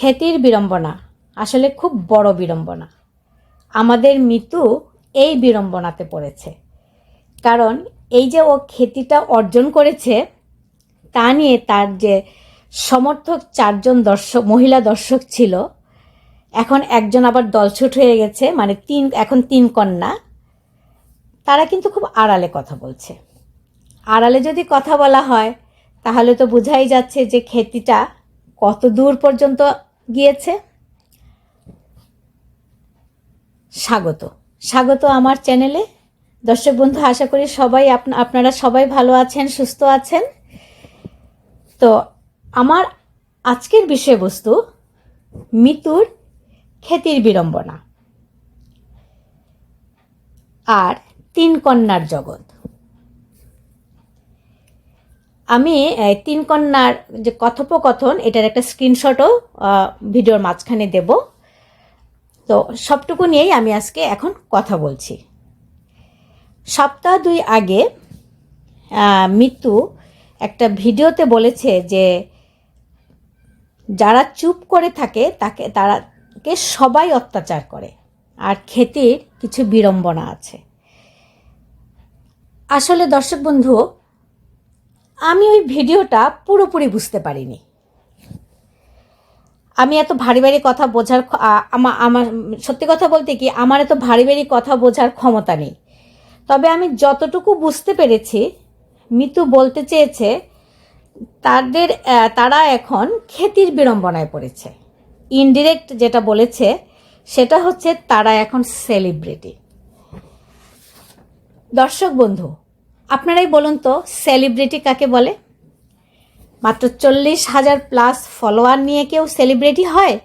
খ্যাতির বিড়ম্বনা। আসলে খুব বড় বিড়ম্বনা। আমাদের মৃত্যু এই বিড়ম্বনাতে পড়েছে। কারণ এই যে ও খ্যাতিটা অর্জন করেছে, তা নিয়ে তার যে সমর্থক চারজন দর্শক, মহিলা দর্শক ছিল, এখন একজন আবার দলছুট হয়ে গেছে মানে তিন, এখন তিন কন্যা। তারা কিন্তু খুব আড়ালে কথা বলছে। আড়ালে যদি কথা বলা হয়, তাহলে তো বোঝাই যাচ্ছে যে খ্যাতিটা কত দূর পর্যন্ত গিয়েছে। স্বাগত। স্বাগত আমার চ্যানেলে দর্শক বন্ধু, আশা করি সবাই আপনা- আপনারা সবাই ভালো আছেন, সুস্থ আছেন। তো আমার আজকের বিষয়বস্তু মিতুর খ্যাতির বিড়ম্বনা। আর তিন কন্যার জগৎ। আমি তিন কন্যার যে কথোপকথন এটার একটা স্ক্রিনশটও ভিডিওর মাঝখানে দেব। তো সবটুকু নিয়েই আমি আজকে এখন কথা বলছি। সপ্তাহ দুই আগে আহ, মিতু একটা ভিডিওতে বলেছে যে যারা চুপ করে থাকে তাকে তারাকে সবাই অত্যাচার করে আর খেতির কিছু বিড়ম্বনা আছে। আসলে দর্শক বন্ধু আমি ওই ভিডিওটা পুরোপুরি বুঝতে পারিনি। আমি এত ভারী ভারী কথা বোঝার আমার আমার সত্যি কথা বলতে কি, আমার এত ভারী ভারী কথা বোঝার ক্ষমতা নেই। তবে আমি যতটুকু বুঝতে পেরেছি, মিতু বলতে চেয়েছে, তাদের তারা এখন খ্যাতির বিড়ম্বনায় পড়েছে। ইনডিরেক্ট যেটা বলেছে, সেটা হচ্ছে তারা এখন সেলিব্রিটি দর্শক বন্ধু আপনারাই বলুন তো সেলিব্রিটি কাকে বলে? মাত্র চল্লিশ হাজার প্লাস ফলোয়ার নিয়ে কেউ সেলিব্রিটি হয়?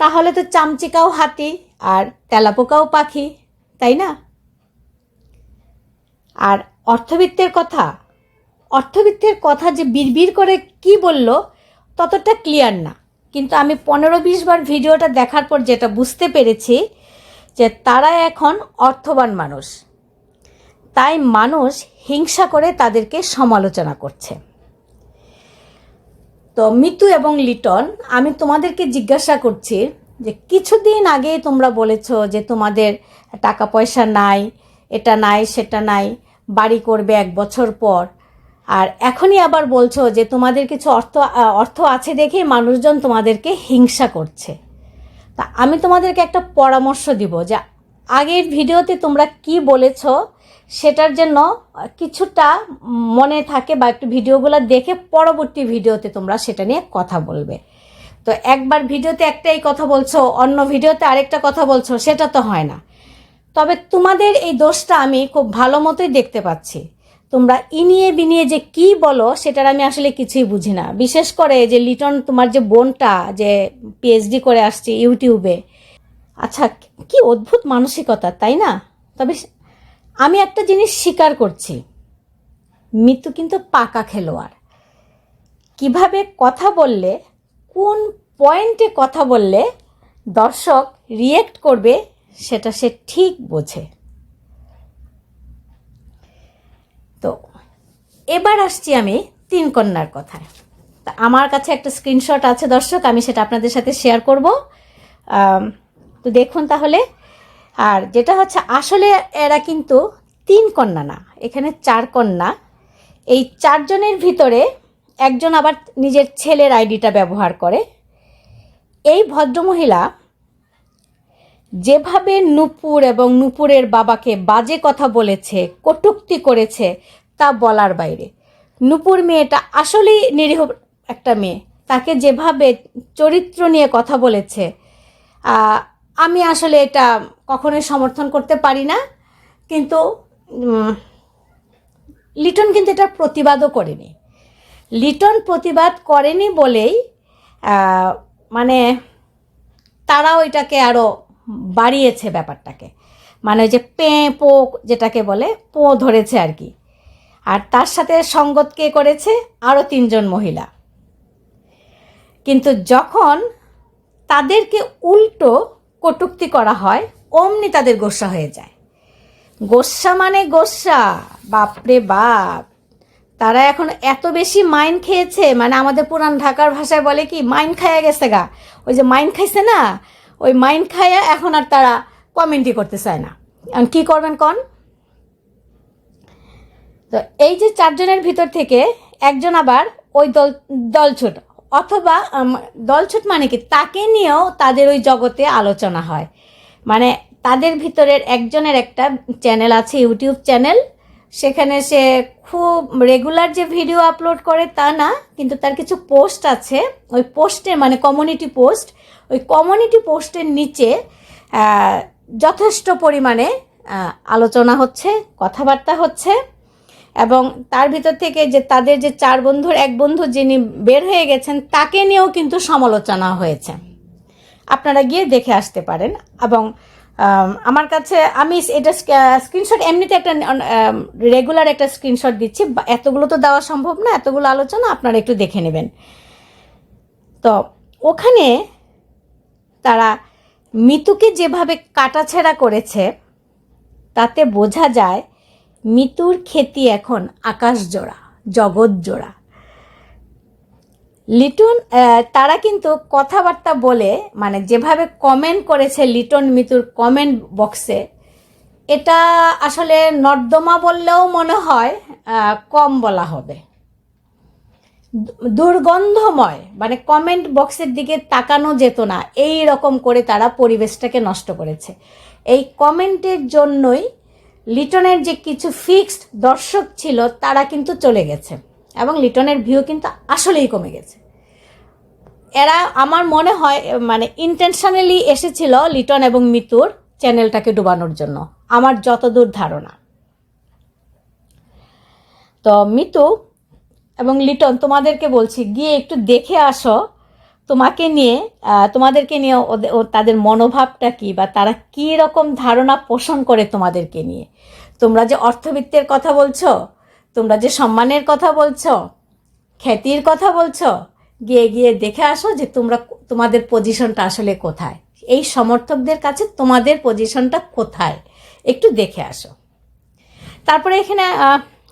তাহলে তো চামচিকাও হাতি আর তেলাপোকাও পাখি, তাই না? আর অর্থবিত্তের কথা অর্থবিত্তের কথা যে বিড়বিড় করে কি বলল, ততটা ক্লিয়ার না। কিন্তু আমি পনেরো বিশ বার ভিডিওটা দেখার পর যেটা বুঝতে পেরেছি, যে তারা এখন অর্থবান মানুষ। তাই মানুষ হিংসা করে তাদেরকে সমালোচনা করছে। তো মিতু এবং লিটন, আমি তোমাদেরকে জিজ্ঞাসা করছি যে কিছুদিন আগে তোমরা বলেছ যে তোমাদের টাকা পয়সা নাই, এটা নাই, সেটা নাই, বাড়ি করবে এক বছর পর। আর এখনই আবার বলছো যে তোমাদের কিছু অর্থ অর্থ আছে দেখে মানুষজন তোমাদেরকে হিংসা করছে। তা আমি তোমাদেরকে একটা পরামর্শ দিব যে আগের ভিডিওতে তোমরা কি বলেছ সেটার জন্য কিছুটা মনে থাকে বা একটু ভিডিওগুলো দেখে পরবর্তী ভিডিওতে তোমরা সেটা নিয়ে কথা বলবে। তো একবার ভিডিওতে একটাই কথা বলছো, অন্য ভিডিওতে আরেকটা কথা বলছো, সেটা তো হয় না। তবে তোমাদের এই দোষটা আমি খুব ভালো মতোই দেখতে পাচ্ছি। তোমরা ইনিয়ে বিনিয়ে যে কি বলো সেটার আমি আসলে কিছুই বুঝি না। বিশেষ করে যে লিটন তোমার যে বোনটা, যে পিএইচডি করে আসছে ইউটিউবে আচ্ছা কি অদ্ভুত মানসিকতা, তাই না? তবে আমি একটা জিনিস স্বীকার করছি। মৃত্যু কিন্তু পাকা খেলোয়াড়। কীভাবে কথা বললে, কোন পয়েন্টে কথা বললে দর্শক রিয়েক্ট করবে, সেটা সে ঠিক বোঝে। তো, এবার আসছি আমি তিন কন্যার কথায়। তা আমার কাছে একটা স্ক্রিনশট আছে দর্শক, আমি সেটা আপনাদের সাথে শেয়ার করব। তো দেখুন তাহলে। আর যেটা হচ্ছে, আসলে এরা কিন্তু তিন কন্যা না, এখানে চার কন্যা। এই চারজনের ভিতরে একজন আবার নিজের ছেলের আইডিটা ব্যবহার করে। এই ভদ্রমহিলা যেভাবে নূপুর এবং নূপুরের বাবাকে বাজে কথা বলেছে, কটুক্তি করেছে, তা বলার বাইরে। নূপুর মেয়েটা আসলেই নিরীহ একটা মেয়ে। তাকে যেভাবে চরিত্র নিয়ে কথা বলেছে আমি আসলে এটা কখনোই সমর্থন করতে পারি না, কিন্তু লিটন কিন্তু এটার প্রতিবাদও করেনি। লিটন প্রতিবাদ করেনি বলেই মানে তারাও এটাকে আরও বাড়িয়েছে ব্যাপারটাকে। মানে ওই যে পে, পো যেটাকে বলে, পো ধরেছে আর কি। আর তার সাথে সঙ্গত কে করেছে? আরও তিনজন মহিলা। কিন্তু যখন তাদেরকে উল্টো কটূক্তি করা হয়, অমনি তাদের গোসা হয়ে যায়। গোসা মানে গোসা, বাপরে বাপ। তারা এখন এত বেশি মাইন খেয়েছে মানে আমাদের পুরান ঢাকার ভাষায় বলে কি, মাইন খাইয়া গেছে গা। ওই যে মাইন খাইছে না, ওই মাইন খাইয়া এখন আর তারা কমেন্টই করতে চায় না। এখন কী করবেন কন? তো এই যে চারজনের ভিতর থেকে একজন আবার ওই দল দলছুট অথবা দলছুট মানে কি? তাকে নিয়েও তাদের ওই জগতে আলোচনা হয়। মানে তাদের ভিতরের একজনের একটা চ্যানেল আছে, ইউটিউব চ্যানেল। সেখানে সে খুব রেগুলার যে ভিডিও আপলোড করে তা না, কিন্তু তার কিছু পোস্ট আছে। ওই পোস্টের মানে কমিউনিটি পোস্ট ওই কমিউনিটি পোস্টের নিচে যথেষ্ট পরিমাণে আলোচনা হচ্ছে, কথাবার্তা হচ্ছে। এবং তার ভিতর থেকে যে তাদের যে চার বন্ধুর এক বন্ধু যিনি বের হয়ে গেছেন, তাকে নিয়েও কিন্তু সমালোচনা হয়েছে। আপনারা গিয়ে দেখে আসতে পারেন এবং আমার কাছে আমি এটা স্ক্রিনশট এমনিতে একটা রেগুলার একটা স্ক্রিনশট দিচ্ছি। এতগুলো তো দেওয়া সম্ভব না, এতগুলো আলোচনা আপনারা একটু দেখে নেবেন। তো ওখানে তারা মিতুকে যেভাবে কাটাছেড়া করেছে, তাতে বোঝা যায় মিতুর খ্যাতি এখন আকাশ জোড়া, জগৎ জোড়া। লিটন তারা কিন্তু কথাবার্তা বলে মানে যেভাবে কমেন্ট করেছে লিটন মিতুর কমেন্ট বক্সে এটা আসলে নর্দমা বললেও মনে হয় কম বলা হবে। দুর্গন্ধময় মানে কমেন্ট বক্সের দিকে তাকানো যেত না, এই রকম করে তারা পরিবেশটাকে নষ্ট করেছে। এই কমেন্টের জন্যই লিটনের যে কিছু ফিক্সড দর্শক ছিল, তারা কিন্তু চলে গেছে। এবং লিটনের ভিউ কিন্তু আসলেই কমে গেছে। এরা, আমার মনে হয় মানে ইন্টেনশনালি এসেছিল লিটন এবং মিতুর চ্যানেলটাকে ডুবানোর জন্য। আমার যতদূর ধারণা। তো মিতু এবং লিটন, তোমাদেরকে বলছি, গিয়ে একটু দেখে আসো তোমাকে নিয়ে তোমাদেরকে নিয়ে তাদের মনোভাবটা কি বা তারা কি রকম ধারণা পোষণ করে তোমাদেরকে নিয়ে? তোমরা যে অর্থবিত্তের কথা বলছো, তোমরা যে সম্মানের কথা বলছো, খ্যাতির কথা বলছো, গিয়ে গিয়ে দেখে আসো যে তোমরা তোমাদের পজিশনটা আসলে কোথায়। এই সমর্থকদের কাছে তোমাদের পজিশনটা কোথায়? একটু দেখে আসো। তারপরে এখানে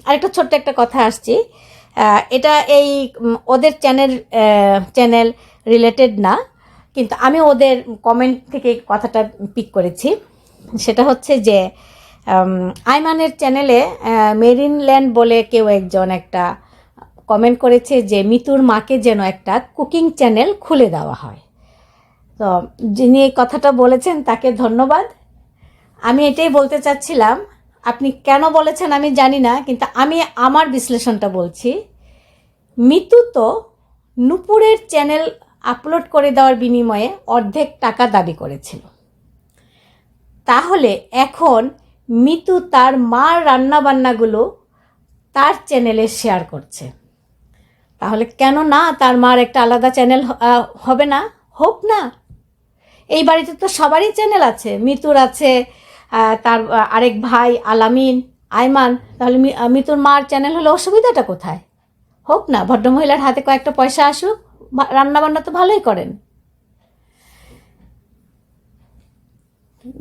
আরেকটা ছোট্ট একটা কথা আসছি। এটা এই ওদের চ্যানেল চ্যানেল রিলেটেড না, কিন্তু আমি ওদের কমেন্ট থেকে কথাটা পিক করেছি। সেটা হচ্ছে যে আইমানের চ্যানেলে মেরিনল্যান্ড বলে কেউ একজন একটা কমেন্ট করেছে যে, মিতুর মাকে যেন একটা কুকিং চ্যানেল খুলে দেওয়া হয়। তো যিনি এই কথাটা বলেছেন, তাকে ধন্যবাদ। আমি এটাই বলতে চাচ্ছিলাম আপনি কেন বলেছেন আমি জানি না, কিন্তু আমি আমার বিশ্লেষণটা বলছি। মিতু তো নুপুরের চ্যানেল আপলোড করে দেওয়ার বিনিময়ে অর্ধেক টাকা দাবি করেছিল। তাহলে এখন মিতু তার মার রান্নাবান্নাগুলো তার চ্যানেলে শেয়ার করছে। তাহলে কেন না তার মার একটা আলাদা চ্যানেল হবে না? হোক না। এই বাড়িতে তো সবারই চ্যানেল আছে। মিতুর আছে তার আরেক ভাই আলামিন, আয়মান, তাহলে মিতুর মার চ্যানেল হলে অসুবিধাটা কোথায়? হোক না, ভদ্রমহিলার হাতে কয়েকটা পয়সা আসুক রান্নাবান্না তো ভালোই করেন।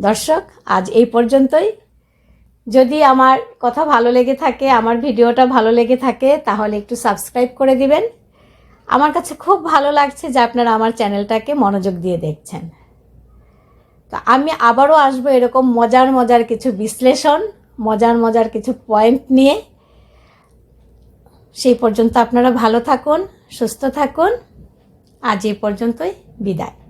দর্শক, আজ এই পর্যন্তই। যদি আমার কথা ভালো লেগে থাকে, আমার ভিডিওটা ভালো লেগে থাকে, তাহলে একটু সাবস্ক্রাইব করে দিবেন। আমার কাছে খুব ভালো লাগছে যে আপনারা আমার চ্যানেলটাকে মনোযোগ দিয়ে দেখছেন। তো আমি আবারও আসব এরকম মজার মজার কিছু বিশ্লেষণ, মজার মজার কিছু পয়েন্ট নিয়ে। সেই পর্যন্ত আপনারা ভালো থাকুন, সুস্থ থাকুন। আজ এ পর্যন্তই, বিদায়।